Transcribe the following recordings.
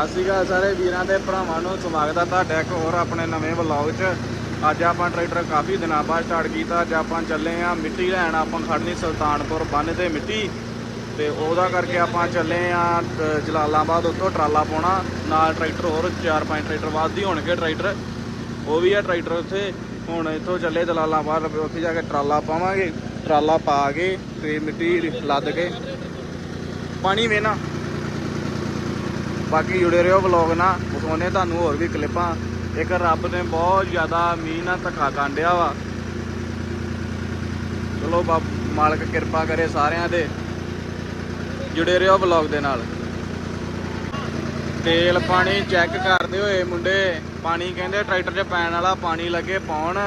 ਸਤਿ ਸ਼੍ਰੀ ਅਕਾਲ ਸਾਰੇ ਵੀਰਾਂ ਤੇ ਭਰਾਵਾਂ ਨੂੰ ਸਵਾਗਤ ਹੈ ਤੁਹਾਡਾ ਇੱਕ ਹੋਰ ਆਪਣੇ ਨਵੇਂ ਵਲੌਗ 'ਚ। ਅੱਜ ਆਪਾਂ ਟਰੈਕਟਰ ਕਾਫੀ ਦਿਨਾਂ ਬਾਅਦ ਸਟਾਰਟ ਕੀਤਾ, ਅੱਜ ਆਪਾਂ ਚੱਲੇ ਆ ਮਿੱਟੀ ਲੈਣ, ਆਪਾਂ ਖੜਨੀ ਸੁਲਤਾਨਪੁਰ ਬੰਨ ਤੇ ਮਿੱਟੀ। ਤੇ ਉਹਦਾ ਕਰਕੇ ਆਪਾਂ ਚੱਲੇ ਆ ਜਲਾਲਾਬਾਦ ਉੱਥੋਂ ਟਰਾਲਾ ਪਾਉਣਾ, ਨਾਲ ਟਰੈਕਟਰ ਹੋਰ 4-5 ਟਰੈਕਟਰ ਬਾਅਦ ਹੀ ਹੋਣਗੇ ਟਰੈਕਟਰ। ਉਹ ਵੀ ਆ ਟਰੈਕਟਰ ਉੱਥੇ। ਹੁਣ ਇੱਥੋਂ ਚੱਲੇ ਜਲਾਲਾਬਾਦ, ਉੱਥੇ ਜਾ ਕੇ ਟਰਾਲਾ ਪਾਵਾਂਗੇ। ਟਰਾਲਾ ਪਾ ਕੇ ਤੇ ਮਿੱਟੀ ਲੱਦ ਕੇ ਪਾਣੀ ਵੇਨਾ ਬਾਕੀ ਜੁੜੇ ਰਹੋ ਵਲੌਗ ਨਾਲ। ਵਿਖਾਉਣੇ ਤੁਹਾਨੂੰ ਹੋਰ ਵੀ ਕਲਿੱਪਾਂ ਇੱਕ ਰੱਬ ਨੇ ਬਹੁਤ ਜ਼ਿਆਦਾ ਮੀਂਹ ਨਾਲ ਧੱਕਾ ਕਾਂਡਿਆ ਵਾ। ਚਲੋ ਬਾ ਮਾਲਕ ਕਿਰਪਾ ਕਰੇ ਸਾਰਿਆਂ ਦੇ ਜੁੜੇ ਰਹੋ ਵਲੌਗ ਦੇ ਨਾਲ। ਤੇਲ ਪਾਣੀ ਚੈੱਕ ਕਰਦੇ ਹੋਏ ਮੁੰਡੇ। ਪਾਣੀ ਕਹਿੰਦੇ ਟਰੈਕਟਰ 'ਚ ਪੈਣ ਵਾਲਾ ਪਾਣੀ ਲੱਗੇ ਪਾਉਣ।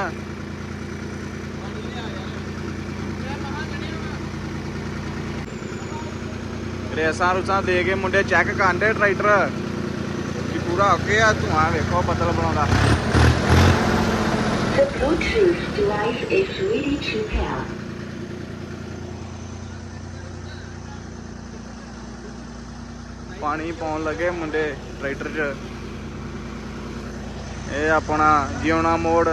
ਰੇਸਾਂ ਰੁਸਾਂ ਦੇ ਕੇ ਮੁੰਡੇ ਚੈੱਕ ਕਰਦੇ ਟਰੈਕਟਰ ਵੀ ਪੂਰਾ ਓਕੇ ਆ ਧੂਆਂ ਵੇਖੋ ਬੱਦਲ ਬਣਾਉਂਦਾ। The Bluetooth device is ready to pair. ਪਾਣੀ ਪਾਉਣ ਲੱਗੇ ਮੁੰਡੇ ਟਰੈਕਟਰ 'ਚ। ਇਹ ਆਪਣਾ ਜਿਉਣਾ ਮੋੜ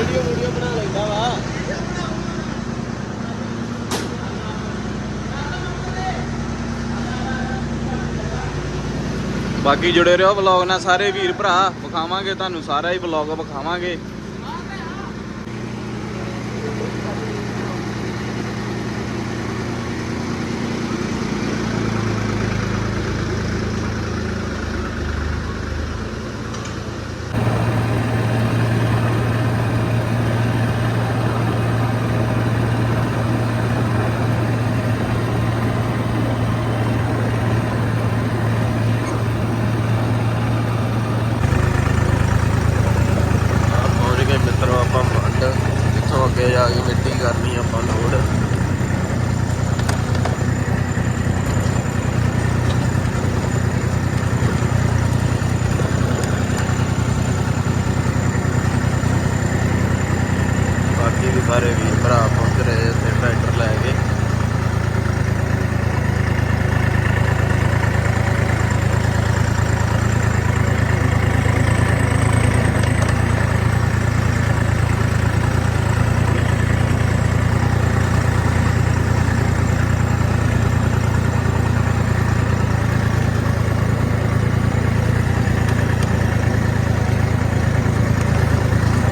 ਵੀਡੀਓ ਵੀਡੀਓ ਬਣਾ ਲੈਂਦਾ ਵਾ ਬਾਕੀ ਜੁੜੇ ਰਹੋ ਵਲੌਗ ਨਾਲ ਸਾਰੇ ਵੀਰ ਭਰਾ ਵਿਖਾਵਾਂਗੇ ਤੁਹਾਨੂੰ ਸਾਰਾ ਹੀ ਵਲੌਗ ਵਿਖਾਵਾਂਗੇ ਪਹੁੰਚ ਗਏ ਮਿੱਤਰੋ ਆਪਾਂ ਮੰਡ ਇੱਥੋਂ ਅੱਗੇ ਜਾ ਕੇ ਮਿੱਟੀ ਕਰਨੀ ਆਪਾਂ ਲੋਡ ਬਾਕੀ ਵੀ ਸਾਰੇ ਵੀਰ ਭਰਾ ਪਹੁੰਚ ਰਹੇ ਇੱਥੇ ਟਰੈਕਟਰ ਲੈ ਕੇ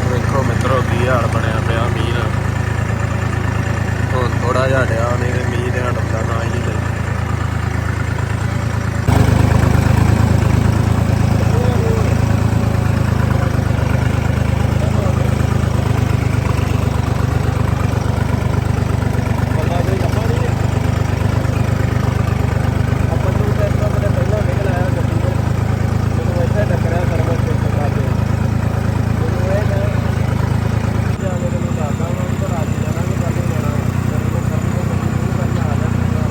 ਵੇਖੋ ਮਿੱਤਰੋ ਕੀ ਹਾਲ ਬਣਿਆ ਪਿਆ ਮੀਂਹ ਨਾਲ। ਹੁਣ ਥੋੜਾ ਜਿਹਾ ਡਿਆ, ਨਹੀਂ ਤੇ ਮੀਂਹ ਦੇ ਹਟਣ ਦਾ ਹੀ ਨਹੀਂ ਲਈ ਬੰਦਾ ਕੋਈ ਲੱਭਾ ਨਹੀਂ ਆਪਾਂ ਨੂੰ ਤਾਂ ਇੱਕ ਵਾਰ ਪਹਿਲਾਂ ਨਿਕਲ ਆਇਆ ਗੱਡੀ ਤੋਂ ਜਦੋਂ ਇੱਥੇ ਟੱਕਰਿਆ ਸਰਵਿਸ ਸਟੇਸ਼ਨ ਦਾ ਤੇ ਜਦੋਂ ਇਹ ਮੈਂ ਜਾਣੇ ਨੂੰ ਦੱਸਦਾ ਉਹਨਾਂ ਨੂੰ ਤਾਂ ਰਾਜੀ ਜਾਣਾ ਨਹੀਂ ਕੱਲ ਨੂੰ ਜਾਣਾ ਜਦੋਂ ਮੈਂ ਕੰਮ ਤੋਂ ਸ਼ੁਰੂ ਕਰਨਾ ਆ ਜਾਣਾ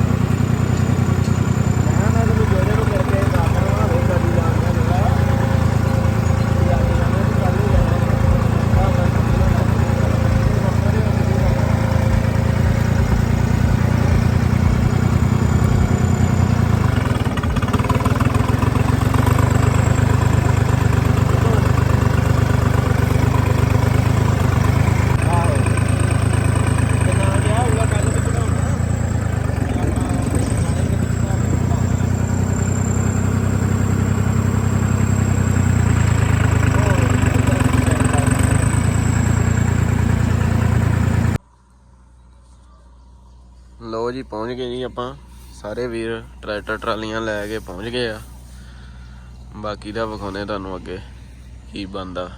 ਮੈਂ ਨਾ ਤੈਨੂੰ ਜਿਹੜੇ ਨੂੰ ਕਰਕੇ ਦੱਸਦਾ ਵਾ ਉਹ ਗੱਡੀ ਜਾਣਦਾ ਮੇਰਾ ਵੀ ਆ ਕੇ ਜਾਣਾ ਤੇ ਕੱਲ ਨੂੰ ਜਾਣਾ ਆ ਮੈਂ ਲੋ ਜੀ, ਪਹੁੰਚ ਗਏ ਜੀ ਆਪਾਂ। ਸਾਰੇ ਵੀਰ ਟਰੈਕਟਰ ਟਰਾਲੀਆਂ ਲੈ ਕੇ ਪਹੁੰਚ ਗਏ ਆ। ਬਾਕੀ ਦਾ ਵਿਖਾਉਣੇ ਤੁਹਾਨੂੰ ਅੱਗੇ, ਕੀ ਬੰਦਾ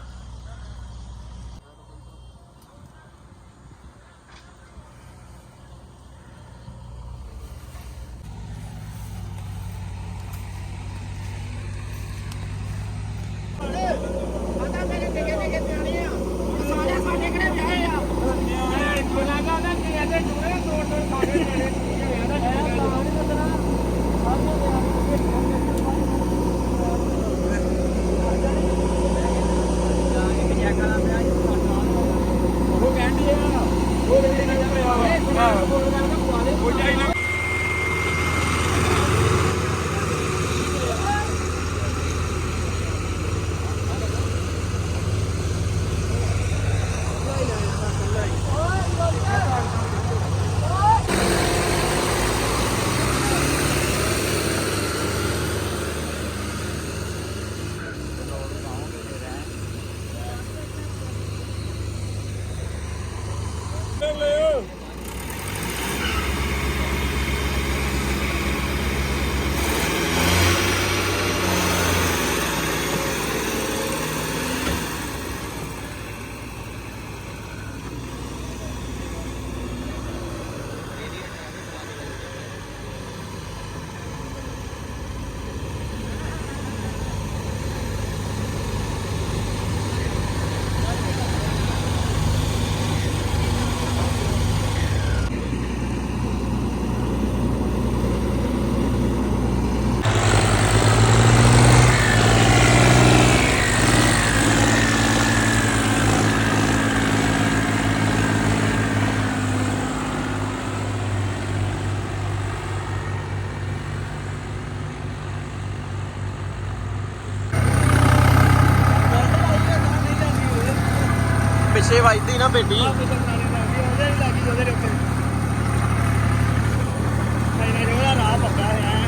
ਪਿੱਛੇ ਵੱਜਦੀ ਨਾ ਪੇਟੀ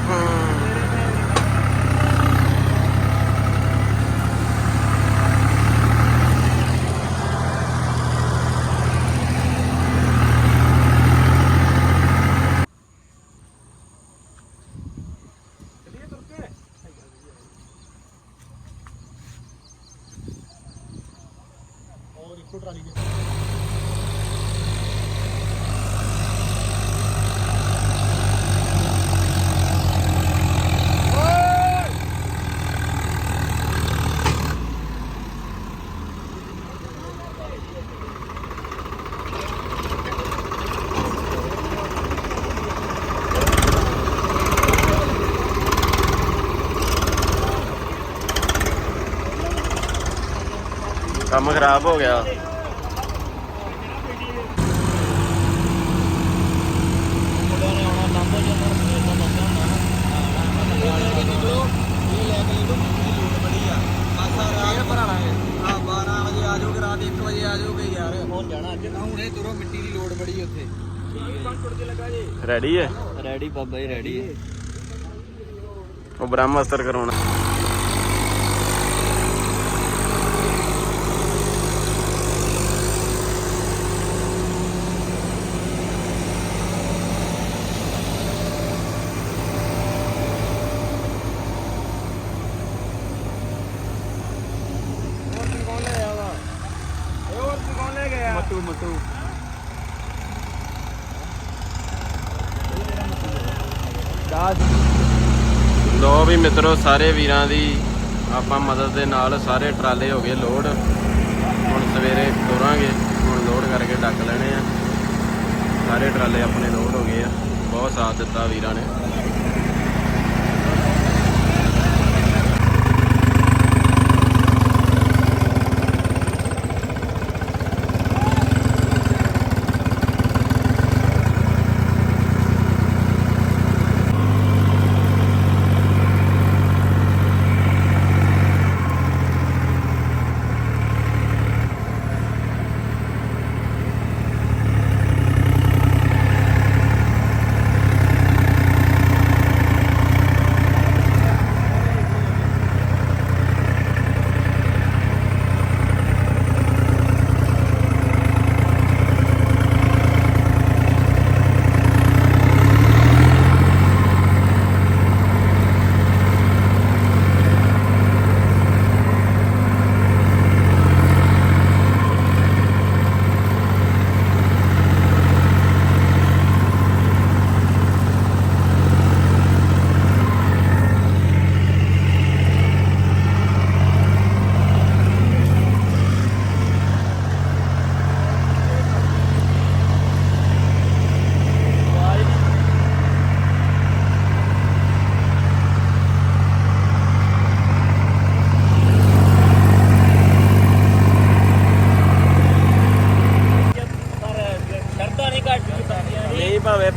ਹੂੰ ਕੰਮ ਖਰਾਬ ਹੋ ਗਿਆ। ਰੈਡੀ ਹੈ? ਰੈਡੀ ਬਾਬਾ ਜੀ ਰੈਡੀ ਹੈ। ਉਹ ਬ੍ਰਹਮਸਤਰ ਕਰਾਉਣਾ। ਮਿੱਤਰੋ, ਸਾਰੇ ਵੀਰਾਂ ਦੀ ਆਪਾਂ ਮਦਦ ਦੇ ਨਾਲ ਸਾਰੇ ਟਰਾਲੇ ਹੋ ਗਏ ਲੋਡ। ਹੁਣ ਸਵੇਰੇ ਤੋਰਾਂਗੇ, ਹੁਣ ਲੋਡ ਕਰਕੇ ਡੱਕ ਲੈਣੇ ਆ। ਸਾਰੇ ਟਰਾਲੇ ਆਪਣੇ ਲੋਡ ਹੋ ਗਏ ਆ। ਬਹੁਤ ਸਾਥ ਦਿੱਤਾ ਵੀਰਾਂ ਨੇ।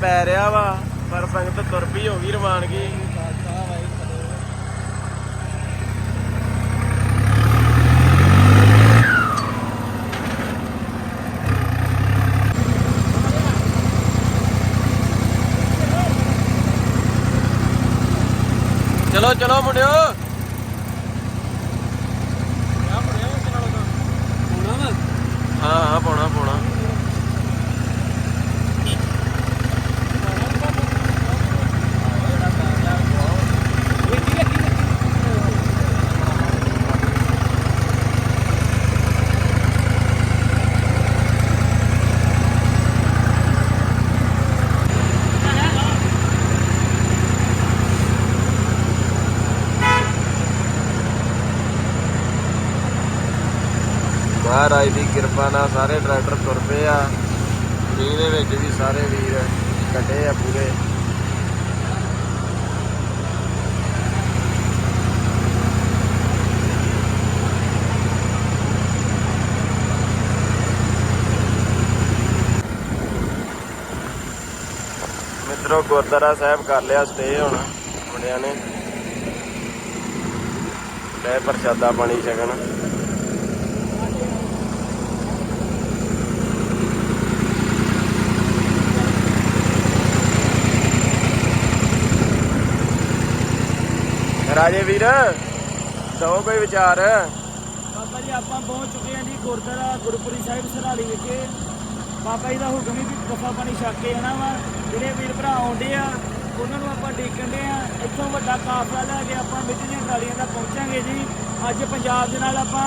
ਪੈ ਰਿਹਾ ਵਾ ਪਰ ਸੰਗਤ ਤੁਰ ਪਈ ਹੋ ਗਈ ਰਵਾਨਗੀ। ਚਲੋ ਚਲੋ ਮੁੰਡਿਓ ਹਾਂ ਹਾਂ ਪਾਉਣਾ ਪਾਉਣਾ ਮਹਾਰਾਜ ਦੀ ਕਿਰਪਾ ਨਾਲ ਸਾਰੇ ਟਰੈਕਟਰ ਤੁਰ ਪਏ ਆ ਮੀਂਹ ਦੇ ਵਿੱਚ ਵੀ ਸਾਰੇ ਵੀਰ ਕੱਢੇ ਆ ਪੂਰੇ। ਮਿੱਤਰੋ, ਗੁਰਦੁਆਰਾ ਸਾਹਿਬ ਕਰ ਲਿਆ ਸਟੇ ਹੁਣ, ਮੁੰਡਿਆਂ ਨੇ। ਲੈ ਪ੍ਰਸ਼ਾਦਾ ਪਾਣੀ ਛਕਣ ਰਾਜੇ ਵੀਰ ਦੋ ਕੋਈ ਵਿਚਾਰ? ਬਾਬਾ ਜੀ, ਆਪਾਂ ਪਹੁੰਚ ਚੁੱਕੇ ਹਾਂ ਜੀ ਗੁਰਦੁਆਰਾ ਗੁਰਪੁਰੀ ਸਾਹਿਬ ਸਰਾਲੀ ਵਿਖੇ। ਬਾਬਾ ਜੀ ਦਾ ਹੁਕਮ ਹੀ ਕਫਾ ਪਾਣੀ ਛੱਕ ਕੇ ਆਣਾ ਵਾ। ਜਿਹੜੇ ਵੀਰ ਭਰਾ ਆਉਂਦੇ ਆ, ਉਹਨਾਂ ਨੂੰ ਆਪਾਂ ਡੇਕਣ ਦੇ ਆ ਇੱਥੋਂ ਵੱਡਾ ਕਾਫਲਾ ਲੈ ਕੇ ਆਪਾਂ ਮਿੱਟੀ ਦੀਆਂ ਟਰਾਲੀਆਂ ਤੱਕ ਪਹੁੰਚਾਂਗੇ ਜੀ। ਅੱਜ ਪੰਜਾਬ ਦੇ ਨਾਲ ਆਪਾਂ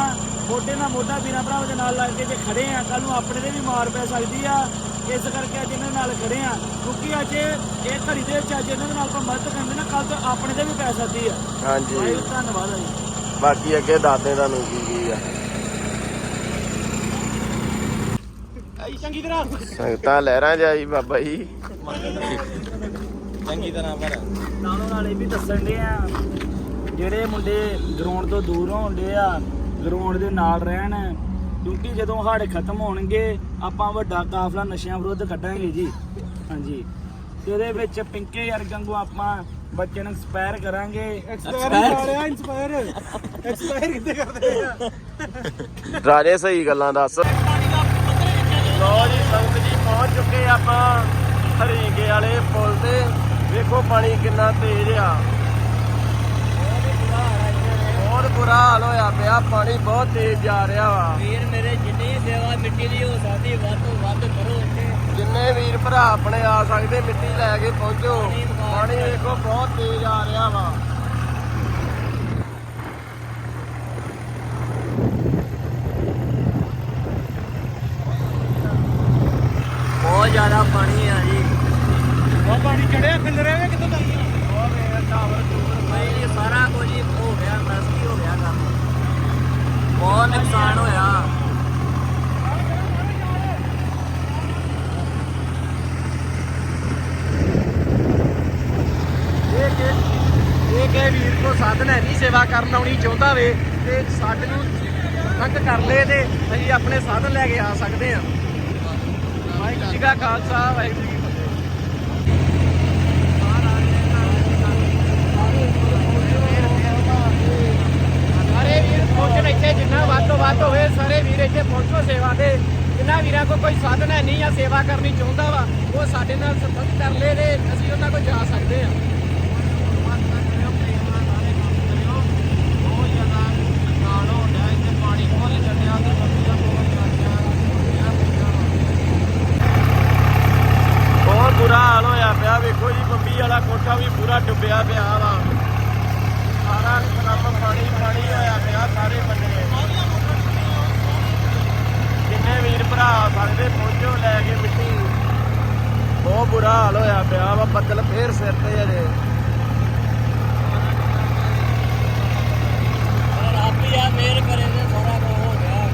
ਮੋਢੇ ਨਾਲ ਮੋਢਾ, ਵੀਰਾਂ ਭਰਾਵਾਂ ਦੇ ਨਾਲ ਲੱਗ ਕੇ ਜੇ ਖੜੇ ਆ ਕੱਲ ਨੂੰ ਆਪਣੇ ਦੇ ਵੀ ਮਾਰ ਪੈ ਸਕਦੀ ਆ। ਇਸ ਕਰਕੇ ਅੱਜ ਇਹਨਾਂ ਨਾਲ ਖੜੇ ਆ ਕਿਉਂਕਿ ਅੱਜ ਇਹ ਘੜੀ ਦੇ ਵਿੱਚ ਅੱਜ ਇਹਨਾਂ ਦੇ ਨਾਲ ਆਪਾਂ ਮਦਦ ਕਰਦੇ ਨਾ ਕੱਲ ਤੋਂ ਆਪਣੇ ਦੇ ਵੀ ਪੈ ਸਕਦੀ ਆ। ਹਾਂਜੀ। ਵਾਹਿਗੁਰੂ ਧੰਨਵਾਦ ਆ ਜੀ। ਬਾਕੀ ਅੱਗੇ ਦੱਸਦੇ ਤੁਹਾਨੂੰ ਕੀ ਕੀ ਆ। ਚੰਗੀ ਤਰ੍ਹਾਂ ਸੰਗਤਾਂ ਲਹਿਰਾਂ ਜਾਈ ਬਾਬਾ ਜੀ। ਚੰਗੀ ਤਰ੍ਹਾਂ ਪਰ ਨਾਲੋਂ ਨਾਲ ਇਹ ਵੀ ਦੱਸਣ ਦੇ ਆ ਜਿਹੜੇ ਮੁੰਡੇ ਗਰਾਊਂਡ ਤੋਂ ਦੂਰ ਹੋਣਦੇ ਆ ਗਰਾਊਂਡ ਦੇ ਨਾਲ ਰਹਿਣ ਕਿਉਂਕਿ ਜਦੋਂ ਹੜ ਖਤਮ ਹੋਣਗੇ ਆਪਾਂ ਵੱਡਾ ਕਾਫਲਾ ਨਸ਼ਿਆਂ ਵਿਰੁੱਧ ਕੱਢਾਂਗੇ ਜੀ। ਹਾਂਜੀ। ਤੇ ਇਹਦੇ ਵਿੱਚ ਪਿੰਕੇ ਯਰਗੰਗੂ ਆਪਾਂ ਬੱਚੇ ਨੂੰ ਐਕਸਪਾਇਰ ਕਰਾਂਗੇ। ਐਕਸਪਾਇਰ ਇੰਸਪਾਇਰ ਐਕਸਪਾਇਰ ਕਿੱਥੇ ਕਰਦੇ ਆ? ਰਾਜੇ ਸਹੀ ਗੱਲਾਂ ਦੱਸ। ਲੋ ਜੀ ਸੰਗਤ ਜੀ ਪਹੁੰਚ ਚੁੱਕੇ ਆਪਾਂ ਹਰੀਕੇ ਵਾਲੇ ਪੁਲ ਤੇ। ਵੇਖੋ ਪਾਣੀ ਕਿੰਨਾ ਤੇਜ਼ ਆ ਬਹੁਤ ਬੁਰਾ ਹਾਲ ਹੋਇਆ ਪਿਆ ਪਾਣੀ ਬਹੁਤ ਤੇਜ਼ ਜਾ ਰਿਹਾ ਵਾ। ਵੀਰ ਮੇਰੇ ਜਿੰਨੀ ਸੇਵਾ ਮਿੱਟੀ ਦੀ ਹੋ ਸਕਦੀ ਵੱਧ ਤੋਂ ਵੱਧ ਕਰੋ ਇੱਥੇ। ਜਿੰਨੇ ਵੀਰ ਭਰਾ ਆਪਣੇ ਆ ਸਕਦੇ ਮਿੱਟੀ ਲੈ ਕੇ ਪਹੁੰਚੋ। ਪਾਣੀ ਵੇਖੋ ਬਹੁਤ ਤੇਜ਼ ਆ ਰਿਹਾ ਵਾ ਬਹੁਤ ਜ਼ਿਆਦਾ ਪਾਣੀ ਆ ਜੀ ਬਹੁਤ ਪਾਣੀ ਚੜਿਆ ਖਿਲਰਿਆ ਵੇ ਕਿੱਥੋਂ ਲਾਈਏ ਉਹ ਵੇਖ ਟਾਵਰ ਟੂਵਰ ਭਾਈ ਇਹ ਸਾਰਾ ਕੁਝ ਹੀ ਹੋ ਗਿਆ ਨਸਤੀ ਹੋ ਗਿਆ ਕੰਮ ਬਹੁਤ ਨੁਕਸਾਨ ਹੋਇਆ ਇਹ ਕਿ ਇਹ ਕਿ ਵੀਰ ਕੋ ਸਾਧਨ ਹੈ ਨਹੀਂ ਸੇਵਾ ਕਰਨ ਆਉਣੀ ਚਾਹੁੰਦਾ ਵੇ ਤੇ ਸਾਡੇ ਨੂੰ ਤੱਕ ਕਰ ਲੇ ਤੇ ਅਸੀਂ ਆਪਣੇ ਸਾਧਨ ਲੈ ਕੇ ਆ ਸਕਦੇ ਆ ਵਾਹਿਗੁਰੂ ਜੀ ਕਾ ਖਾਲਸਾ, ਵਾਹਿਗੁਰੂ ਜੀ ਸਾਰੇ ਵੀਰ ਪਹੁੰਚਣ ਇੱਥੇ, ਜਿੰਨਾ ਵੱਧ ਤੋਂ ਵੱਧ ਹੋਵੇ ਸਾਰੇ ਵੀਰ ਇੱਥੇ ਪਹੁੰਚੋ ਸੇਵਾ ਦੇ। ਜਿੰਨਾ ਵੀਰਾਂ ਕੋਲ ਕੋਈ ਸਾਧਨ ਹੈ ਨਹੀਂ ਆ ਸੇਵਾ ਕਰਨੀ ਚਾਹੁੰਦਾ ਵਾ, ਉਹ ਸਾਡੇ ਨਾਲ ਸੰਪਰਕ ਕਰ ਲੇ ਤੇ ਅਸੀਂ ਉਹਨਾਂ ਕੋਲ ਜਾ ਸਕਦੇ ਆ ਬੁਰਾ ਹਾਲ ਹੋਇਆ ਪਿਆ ਵੇਖੋ ਜੀ ਬੰਬੀ ਵਾਲਾ ਕੋਠਾ ਵੀ ਪੂਰਾ ਡੁੱਬਿਆ ਪਿਆ ਵਾ ਸਾਰਾ ਤਰਫ ਪਾਣੀ ਪਾਣੀ ਹੋਇਆ ਪਿਆ ਸਾਰੇ ਬੰਨੇ ਜਿੰਨੇ ਵੀਰ ਭਰਾ ਆ ਸਕਦੇ ਪਹੁੰਚੋ ਲੈ ਕੇ ਮਿੱਟੀ ਬਹੁਤ ਬੁਰਾ ਹਾਲ ਹੋਇਆ ਪਿਆ ਵਾ ਬੱਦਲ ਫੇਰ ਸਿਰ ਤੇ ਅਜੇ ਆਪੀ ਆ ਮੇਰ ਕਰੇ ਤੇ ਸਾਰਾ ਕੁਝ ਹੋ ਗਿਆ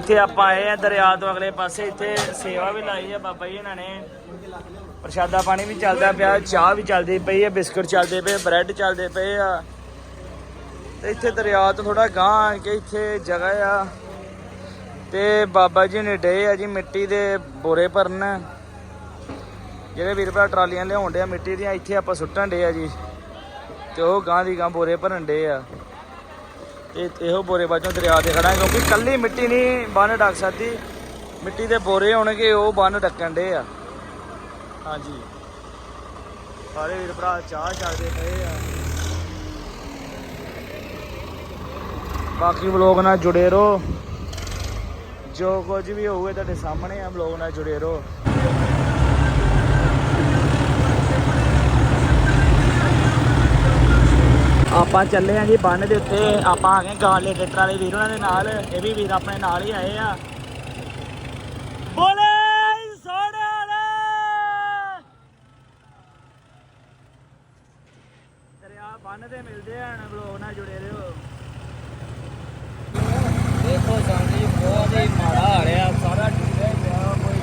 ਇੱਥੇ ਆਪਾਂ ਆਏ ਆ ਦਰਿਆ ਤੋਂ ਅਗਲੇ ਪਾਸੇ, ਇੱਥੇ ਸੇਵਾ ਵੀ ਲਾਈ ਆ ਬਾਬਾ ਜੀ ਇਹਨਾਂ ਨੇ। ਪ੍ਰਸ਼ਾਦਾ ਪਾਣੀ ਵੀ ਚੱਲਦਾ ਪਿਆ, ਚਾਹ ਵੀ ਚੱਲਦੀ ਪਈ ਹੈ ਬਿਸਕੁਟ ਚੱਲਦੇ ਪਏ, ਬ੍ਰੈਡ ਚੱਲਦੇ ਪਏ ਆ। ਤੇ ਇੱਥੇ ਦਰਿਆ ਤੋਂ ਥੋੜਾ ਗਾਂਹ ਆਣ ਕੇ ਇੱਥੇ ਜਗ੍ਹਾ ਆ। ਤੇ ਬਾਬਾ ਜੀ ਨੇ ਡੇ ਆ ਜੀ ਮਿੱਟੀ ਦੇ ਬੋਰੇ ਭਰਨ। ਜਿਹੜੇ ਵੀਰ ਭਰਾ ਟਰਾਲੀਆਂ ਲਿਆਉਣ ਡੇ ਆ ਮਿੱਟੀ ਦੀਆਂ, ਇੱਥੇ ਆਪਾਂ ਸੁੱਟਣ ਡੇ ਆ ਜੀ। ਤੇ ਉਹ ਗਾਂ ਦੀ ਗਾਂ ਬੋਰੇ ਭਰਨ ਡੇ ਆ। ਤੇ ਇਹੋ ਬੋਰੇ ਬਾਜੋਂ ਦਰਿਆ ਤੇ ਖੜਾ ਕਿਉਂਕਿ ਕੱਲੀ ਮਿੱਟੀ ਨਹੀਂ, ਬੰਨ ਡੱਕ ਸਕਦੀ। ਮਿੱਟੀ ਦੇ ਬੋਰੇ ਹੋਣਗੇ, ਉਹ ਬੰਨ ਡੱਕਣ ਡੇ ਆ। ਹਾਂਜੀ। ਸਾਰੇ ਵੀਰ ਭਰਾ ਚਾਹ ਛਕਦੇ ਪਏ ਆ। ਬਾਕੀ ਵਲੋਗ ਨਾਲ ਜੁੜੇ ਰਹੋ। ਜੋ ਕੁਝ ਵੀ ਹੋਊਗਾ ਤੁਹਾਡੇ ਸਾਹਮਣੇ ਆ, ਵਲੋਗ ਨਾਲ ਜੁੜੇ ਰਹੋ। ਆਪਾਂ ਚੱਲੇ ਆ ਜੀ ਬੰਨ ਦੇ ਉੱਤੇ ਆਪਾਂ ਆ ਗਏ ਗਾਲੇ ਟਰੈਕਟਰ ਵਾਲੇ ਵੀਰ ਉਹਨਾਂ ਦੇ ਨਾਲ ਇਹ ਵੀ ਵੀਰ ਆਪਣੇ ਨਾਲ ਹੀ ਆਏ ਆ। ਬੋਲੇ ਸੋਹਣੇ ਵਾਲੇ! ਦਰਿਆ ਬੰਨ ਤੇ ਮਿਲਦੇ ਆ ਨਾਲ ਜੁੜੇ ਰਹੋ। ਦੇਖੋ ਸਾਡੀ ਬਹੁਤ ਹੀ ਮਾੜਾ ਹਾਲਿਆ ਸਾਰਾ ਡੁੱਬਿਆ ਪਿਆ ਕੋਈ।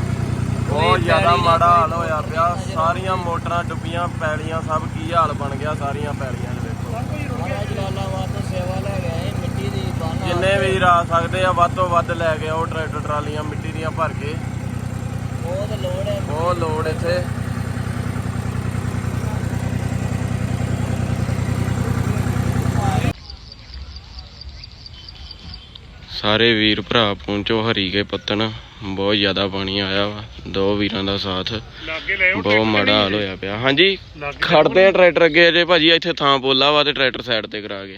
ਬਹੁਤ ਜ਼ਿਆਦਾ ਮਾੜਾ ਹਾਲ ਹੋਇਆ ਪਿਆ ਸਾਰੀਆਂ ਮੋਟਰਾਂ ਡੁੱਬੀਆਂ ਪੈਲੀਆਂ ਸਭ ਕੀ ਹਾਲ ਬਣ ਗਿਆ ਸਾਰੀਆਂ ਪੈਲੀਆਂ ਦੇ ਵੇਖੋ ਜਲਾਲਾਬਾਦ ਤੋਂ ਸੇਵਾ ਲੈ ਗਏ ਮਿੱਟੀ ਦੀ ਬੰਨ ਜਿੰਨੇ ਵੀਰ ਆ ਸਕਦੇ ਆ ਵੱਧ ਤੋਂ ਵੱਧ ਲੈ ਕੇ ਆਓ ਟਰੈਕਟਰ ਟਰਾਲੀਆਂ ਮਿੱਟੀ ਦੀਆਂ ਭਰ ਕੇ। ਬਹੁਤ ਲੋੜ ਹੈ। ਬਹੁਤ ਲੋੜ ਇੱਥੇ। ਸਾਰੇ ਵੀਰ ਭਰਾ ਪਹੁੰਚੋ ਹਰੀਕੇ ਪੱਤਣ। ਬਹੁਤ ਜ਼ਿਆਦਾ ਪਾਣੀ ਆਇਆ ਵਾ ਦੋ ਵੀਰਾਂ ਦਾ ਸਾਥ। ਬਹੁਤ ਮਾੜਾ ਹਾਲ ਹੋਇਆ ਪਿਆ। ਹਾਂਜੀ ਖੜਦੇ ਆ ਟਰੈਕਟਰ ਅੱਗੇ ਜੇ ਭਾਜੀ ਇੱਥੇ ਥਾਂ ਪੋਲਾ ਵਾ ਤੇ ਟਰੈਕਟਰ ਸਾਈਡ ਤੇ ਕਰਾ ਕੇ।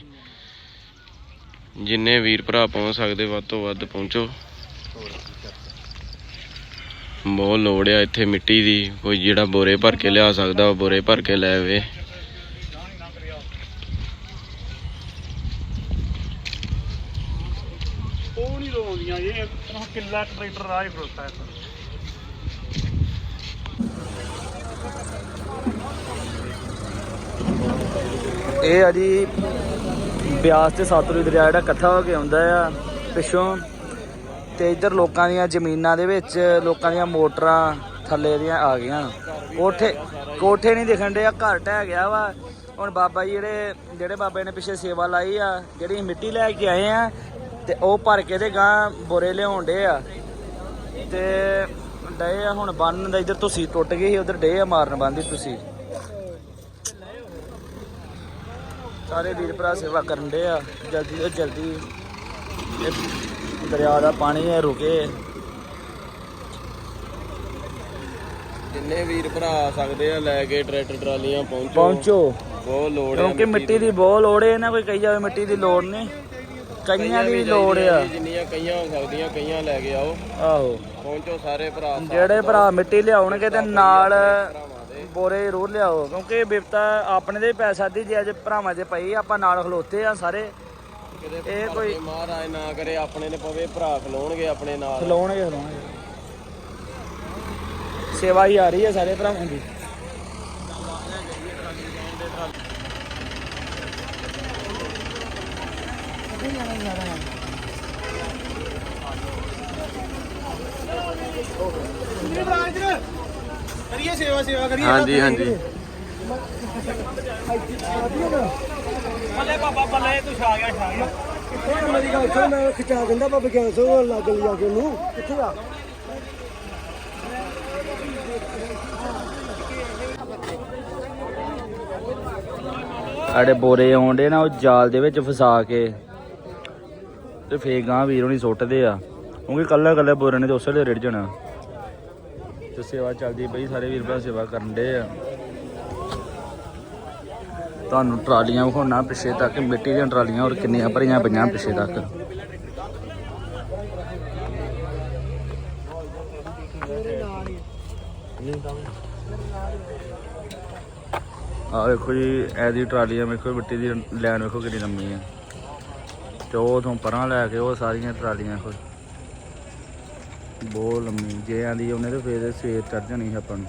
ਜਿੰਨੇ ਵੀਰ ਭਰਾ ਪਹੁੰਚ ਸਕਦੇ ਵੱਧ ਤੋਂ ਵੱਧ ਪਹੁੰਚੋ। ਬਹੁਤ ਲੋੜ ਆ ਇੱਥੇ ਮਿੱਟੀ ਦੀ ਕੋਈ ਜਿਹੜਾ ਬੋਰੇ ਭਰ ਕੇ ਲਿਆ ਸਕਦਾ ਉਹ ਬੋਰੇ ਭਰ ਕੇ ਲੈ ਆਵੇ। ਉਹ ਨਹੀਂ ਰੋਂਦੀਆਂ ਇਹ ਆਪਣਾ ਕਿੱਲਾ ਟਰੈਕਟਰ ਰਾਹ ਹੀ ਖੜੋਤਾ ਹੈ ਇਹ ਆ ਜੀ ਬਿਆਸ ਤੇ ਸਤਲੁਜ ਦਰਿਆ ਜਿਹੜਾ ਇਕੱਠਾ ਹੋ ਕੇ ਆਉਂਦਾ ਆ ਪਿੱਛੋਂ। ਤੇ ਇੱਧਰ ਲੋਕਾਂ ਦੀਆਂ ਜ਼ਮੀਨਾਂ ਦੇ ਵਿੱਚ ਲੋਕਾਂ ਦੀਆਂ ਮੋਟਰਾਂ ਥੱਲੇ ਦੀਆਂ ਆ ਗਈਆਂ। ਕੋਠੇ ਕੋਠੇ ਨਹੀਂ ਦਿਖਣ ਡਿਆ ਘਰ ਢਹਿ ਗਿਆ ਵਾ। ਹੁਣ ਬਾਬਾ ਜੀ ਜਿਹੜੇ ਜਿਹੜੇ ਬਾਬੇ ਨੇ ਪਿੱਛੇ ਸੇਵਾ ਲਾਈ ਆ, ਜਿਹੜੀ ਮਿੱਟੀ ਲੈ ਕੇ ਆਏ ਆ, ਤੇ ਉਹ ਭਰ ਕੇ ਤੇ ਗਾਂ ਬੋਰੇ ਲਿਆਉਣ ਡੇ ਆ। ਤੇ ਡੇ ਆ ਹੁਣ ਬੰਨ ਦਾ ਇੱਧਰ ਤੁਸੀਂ ਟੁੱਟ ਗਈ ਸੀ, ਉਧਰ ਡੇ ਆ ਮਾਰਨ ਬੰਦੀ ਤੁਸੀਂ। ਸਾਰੇ ਵੀਰ ਭਰਾ ਸੇਵਾ ਕਰਨ ਦੇ ਆ। ਜਲਦੀ ਤੋਂ ਜਲਦੀ ਦਰਿਆ ਦਾ ਪਾਣੀ ਹੈ ਰੁਕੇ। ਜਿੰਨੇ ਵੀਰ ਭਰਾ ਆ ਸਕਦੇ ਆ ਲੈ ਕੇ ਟਰੈਕਟਰ ਟਰਾਲੀਆਂ ਪਹੁੰਚੋ। ਪਹੁੰਚੋ। ਬਹੁਤ ਲੋੜ ਆ ਕਿਉਂਕਿ ਮਿੱਟੀ ਦੀ। ਬਹੁਤ ਲੋੜ ਹੈ ਨਾ ਕੋਈ ਕਹੀ ਜਾਵੇ ਮਿੱਟੀ ਦੀ ਲੋੜ ਨਹੀਂ। ਕਈਆਂ ਦੀ ਵੀ ਲੋੜ ਆ। ਜਿੰਨੀਆਂ ਕਈਆਂ ਹੋ ਸਕਦੀਆਂ ਕਈਆਂ ਲੈ ਕੇ ਆਓ। ਆਹੋ। ਪਹੁੰਚੋ ਸਾਰੇ ਭਰਾ ਜਿਹੜੇ ਭਰਾ ਮਿੱਟੀ ਲਿਆਉਣਗੇ ਤੇ ਨਾਲ ਬੋਰੇ ਜ਼ਰੂਰ ਲਿਆਓ ਕਿਉਂਕਿ ਬਿਪਤਾ ਆਪਣੇ ਦੇ ਪੈ ਸਕਦੀ ਜੇ ਅੱਜ ਭਰਾਵਾਂ 'ਚ ਪਈ ਆਪਾਂ ਨਾਲ ਖਲੋਤੇ ਆ ਸਾਰੇ। ਇਹ ਕੋਈ ਮਹਾਰਾਜ ਨਾ ਕਰੇ ਆਪਣੇ ਨੇ ਪਵੇ ਭਰਾ ਖਲੋਣਗੇ ਆਪਣੇ ਨਾਲ। ਖਲੋਣਗੇ ਖਲੋਣਗੇ। ਸੇਵਾ ਹੀ ਆ ਰਹੀ ਹੈ ਸਾਰੇ ਭਰਾਵਾਂ ਦੀ। ਹਾਂਜੀ ਹਾਂਜੀ। ਬੱਲੇ ਬਾਬਾ ਬੱਲੇ ਤੂੰ ਛਾ ਗਿਆ ਛਾ ਗਿਆ। ਮੇਰੀ ਗੱਲ ਸੁਣ ਮੈਂ ਖਿਚਾ ਦਿੰਦਾ ਬਾਬਾ ਗਿਆਨ ਸਿੰਘ ਉਹ ਲੱਗ ਲਿਆ ਕੇ ਨੂੰ ਕਿੱਥੇ ਆ? ਸਾਡੇ ਬੋਰੇ ਆਉਂਦੇ ਨਾ ਉਹ ਜਾਲ ਦੇ ਵਿੱਚ ਫਸਾ ਕੇ ਤੇ ਫੇਰ ਗਾਂ ਵੀਰ ਹੋਣੀ ਸੁੱਟਦੇ ਆ। ਕਿਉਂਕਿ ਕੱਲਾ ਕੱਲਾ ਬੋਰੇ ਨੇ ਤੇ ਉਸੇ ਵੇਲੇ ਰਿੜ ਜਾਣਾ। ਤੇ ਸੇਵਾ ਚੱਲਦੀ ਪਈ, ਸਾਰੇ ਵੀਰ ਭਰਾ ਸੇਵਾ ਕਰਨ ਦੇ ਆ। ਤੁਹਾਨੂੰ ਟਰਾਲੀਆਂ ਵਿਖਾਉਣਾ ਪਿੱਛੇ ਤੱਕ, ਮਿੱਟੀ ਦੀਆਂ ਟਰਾਲੀਆਂ ਔਰ ਕਿੰਨੀਆਂ ਭਰੀਆਂ ਪਈਆਂ ਪਿੱਛੇ ਤੱਕ। ਆ ਵੇਖੋ ਜੀ, ਐਦੀ ਟਰਾਲੀਆਂ ਵੇਖੋ, ਮਿੱਟੀ ਦੀ ਲੈਣ ਵੇਖੋ ਕਿੰਨੀ ਲੰਮੀ ਹੈ ਤੇ ਉਹ ਤੋਂ ਪਰਾਂ ਲੈ ਕੇ ਉਹ ਸਾਰੀਆਂ ਟਰਾਲੀਆਂ ਵੇਖੋ। ਬਹੁਤ ਲੰਮੀ ਜੇ ਆਂਦੀ ਉਹਨੇ ਤੇ ਫੇਰ ਸਵੇਰ ਚੜ ਜਾਣੀ ਆਪਾਂ ਨੂੰ।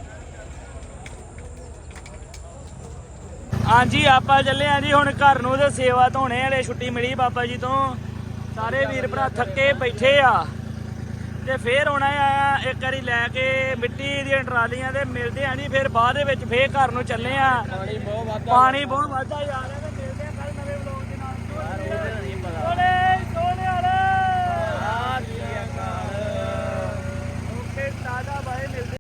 ਹਾਂਜੀ ਆਪਾਂ ਚੱਲੇ ਆਂ ਜੀ ਹੁਣ ਘਰ ਨੂੰ ਤੇ ਸੇਵਾ ਧੋਣੇ ਵਾਲੇ ਛੁੱਟੀ ਮਿਲੀ ਬਾਬਾ ਜੀ ਤੋਂ। ਸਾਰੇ ਵੀਰ ਭਰਾ ਥੱਕੇ ਬੈਠੇ ਆ। ਤੇ ਫੇਰ ਆਉਣਾ ਆ ਇੱਕ ਵਾਰੀ ਲੈ ਕੇ ਮਿੱਟੀ ਦੀਆਂ ਟਰਾਲੀਆਂ ਤੇ ਮਿਲਦੇ ਆਂ ਜੀ ਫਿਰ ਬਾਅਦ ਦੇ ਵਿੱਚ ਫੇਰ ਘਰ ਨੂੰ ਚੱਲੇ ਆ। ਪਾਣੀ ਬਹੁਤ ਵੱਧ ਪਾਣੀ ਬਹੁਤ ਵੱਧਦਾ ਰਿਹਾ